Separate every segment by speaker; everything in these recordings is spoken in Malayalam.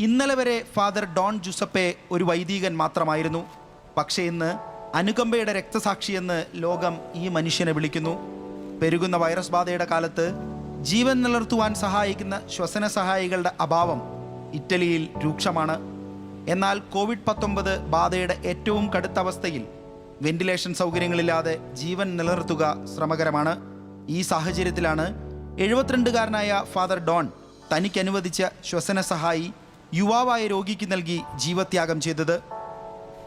Speaker 1: ഇന്നലെ വരെ ഫാദർ ഡോൺ ജുസപ്പെ ഒരു വൈദികൻ മാത്രമായിരുന്നു. പക്ഷേ ഇന്ന് അനുകമ്പയുടെ രക്തസാക്ഷിയെന്ന് ലോകം ഈ മനുഷ്യനെ വിളിക്കുന്നു. പെരുകുന്ന വൈറസ് ബാധയുടെ കാലത്ത് ജീവൻ നിലർത്തുവാൻ സഹായിക്കുന്ന ശ്വസന സഹായികളുടെ അഭാവം ഇറ്റലിയിൽ രൂക്ഷമാണ്. എന്നാൽ കോവിഡ് പത്തൊമ്പത് ബാധയുടെ ഏറ്റവും കടുത്ത അവസ്ഥയിൽ വെന്റിലേഷൻ സൗകര്യങ്ങളില്ലാതെ ജീവൻ നിലനിർത്തുക ശ്രമകരമാണ്. ഈ സാഹചര്യത്തിലാണ് എഴുപത്തിരണ്ടുകാരനായ ഫാദർ ഡോൺ തനിക്ക് അനുവദിച്ച ശ്വസന സഹായി യുവാവായ രോഗിക്ക് നൽകി ജീവത്യാഗം ചെയ്തത്.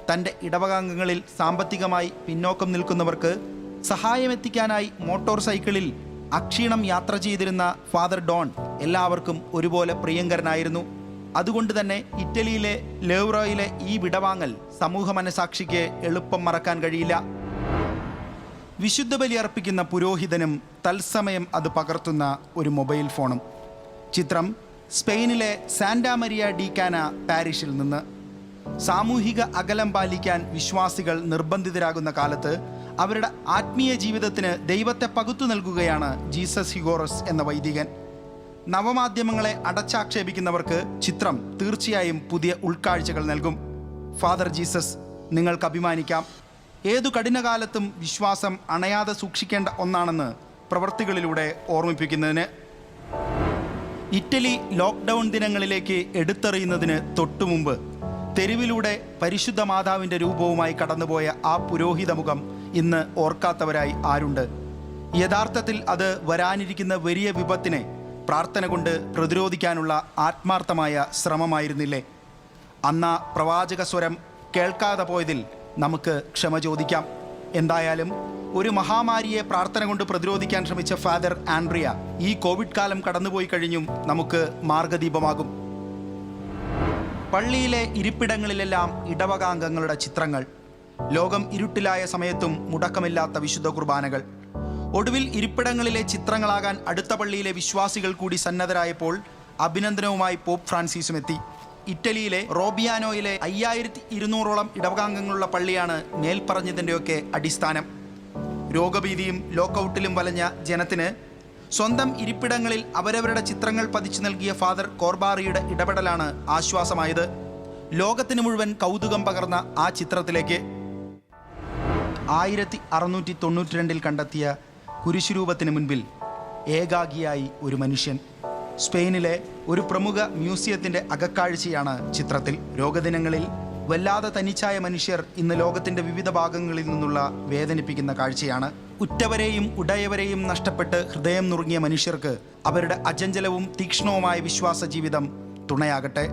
Speaker 1: തന്റെ ഇടവകാംഗങ്ങളിൽ സാമ്പത്തികമായി പിന്നോക്കം നിൽക്കുന്നവർക്ക് സഹായമെത്തിക്കാനായി മോട്ടോർ സൈക്കിളിൽ അക്ഷീണം യാത്ര ചെയ്തിരുന്ന ഫാദർ ഡോൺ എല്ലാവർക്കും ഒരുപോലെ പ്രിയങ്കരനായിരുന്നു. അതുകൊണ്ട് തന്നെ ഇറ്റലിയിലെ ലേവ്രോയിലെ ഈ വിടവാങ്ങൽ സമൂഹ മനസാക്ഷിക്ക് എളുപ്പം മറക്കാൻ കഴിയില്ല. വിശുദ്ധ ബലി അർപ്പിക്കുന്ന പുരോഹിതനും തത്സമയം അത് പകർത്തുന്ന ഒരു മൊബൈൽ ഫോണും. ചിത്രം സ്പെയിനിലെ സാന്റാ മരിയ ഡി കാന പാരീഷിൽ നിന്ന്. സാമൂഹിക അകലം പാലിക്കാൻ വിശ്വാസികൾ നിർബന്ധിതരാകുന്ന കാലത്ത് അവരുടെ ആത്മീയ ജീവിതത്തിന് ദൈവത്തെ പകുത്തു നൽകുകയാണ് ജീസസ് ഹിഗോറസ് എന്ന വൈദികൻ. നവമാധ്യമങ്ങളെ അടച്ചാക്ഷേപിക്കുന്നവർക്ക് ചിത്രം തീർച്ചയായും പുതിയ ഉൾക്കാഴ്ചകൾ നൽകും. ഫാദർ ജീസസ് നിങ്ങൾക്ക് അഭിമാനിക്കാം. ഏതു കഠിനകാലത്തും വിശ്വാസം അണയാതെ സൂക്ഷിക്കേണ്ട ഒന്നാണെന്ന് പ്രവൃത്തികളിലൂടെ ഓർമ്മിപ്പിക്കുന്നതിന്. ഇറ്റലി ലോക്ക്ഡൗൺ ദിനങ്ങളിലേക്ക് എടുത്തെറിയുന്നതിന് തൊട്ടുമുമ്പ് തെരുവിലൂടെ പരിശുദ്ധ മാതാവിന്റെ രൂപവുമായി കടന്നുപോയ ആ പുരോഹിത മുഖം ഇന്ന് ഓർക്കാത്തവരായി ആരുണ്ട്? യഥാർത്ഥത്തിൽ അത് വരാനിരിക്കുന്ന വലിയ വിപത്തിനെ പ്രാർത്ഥന കൊണ്ട് പ്രതിരോധിക്കാനുള്ള ആത്മാർത്ഥമായ ശ്രമമായിരുന്നില്ലേ? അന്ന പ്രവാചക സ്വരം കേൾക്കാതെ പോയതിൽ നമുക്ക് ക്ഷമ ചോദിക്കാം. എന്തായാലും ഒരു മഹാമാരിയെ പ്രാർത്ഥന കൊണ്ട് പ്രതിരോധിക്കാൻ ശ്രമിച്ച ഫാദർ ആൻഡ്രിയ ഈ കോവിഡ് കാലം കടന്നുപോയി കഴിഞ്ഞും നമുക്ക് മാർഗദീപമാകും. പള്ളിയിലെ ഇരിപ്പിടങ്ങളിലെല്ലാം ഇടവകാംഗങ്ങളുടെ ചിത്രങ്ങൾ ലോകം ഇരുട്ടിലായ സമയത്തും മുടക്കമില്ലാത്ത വിശുദ്ധ കുർബാനകൾ ഒടുവിൽ ഇരിപ്പിടങ്ങളിലെ ചിത്രങ്ങളാകാൻ അടുത്ത പള്ളിയിലെ വിശ്വാസികൾ കൂടി സന്നദ്ധരായപ്പോൾ അഭിനന്ദനവുമായി പോപ്പ് ഫ്രാൻസിസും എത്തി. ഇറ്റലിയിലെ റോബിയാനോയിലെ അയ്യായിരത്തി ഇരുന്നൂറോളം ഇടവകാംഗങ്ങളുള്ള പള്ളിയാണ് മേൽപ്പറഞ്ഞതിന്റെയൊക്കെ അടിസ്ഥാനം. രോഗഭീതിയും ലോക്കൌട്ടിലും വലഞ്ഞ ജനത്തിന് സ്വന്തം ഇരിപ്പിടങ്ങളിൽ അവരവരുടെ ചിത്രങ്ങൾ പതിച്ചു നൽകിയ ഫാദർ കോർബാറിയുടെ ഇടപെടലാണ് ആശ്വാസമായത്. ലോകത്തിന് മുഴുവൻ കൗതുകം പകർന്ന ആ ചിത്രത്തിലേക്ക്. ആയിരത്തി അറുന്നൂറ്റി തൊണ്ണൂറ്റി രണ്ടിൽ കണ്ടെത്തിയ കുരിശുരൂപത്തിന് മുൻപിൽ ഏകാഗിയായി ഒരു മനുഷ്യൻ. സ്പെയിനിലെ ഒരു പ്രമുഖ മ്യൂസിയത്തിന്റെ അകക്കാഴ്ചയാണ് ചിത്രത്തിൽ. രോഗദിനങ്ങളിൽ വല്ലാതെ തനിച്ചായ മനുഷ്യർ ഇന്ന് ലോകത്തിന്റെ വിവിധ ഭാഗങ്ങളിൽ നിന്നുള്ള വേദനിപ്പിക്കുന്ന കാഴ്ചയാണ്. ഉറ്റവരെയും ഉടയവരെയും നഷ്ടപ്പെട്ട് ഹൃദയം നുറുങ്ങിയ മനുഷ്യർക്ക് അവരുടെ അജഞ്ചലവും തീക്ഷ്ണവുമായ വിശ്വാസ ജീവിതം തുണയാകട്ടെ.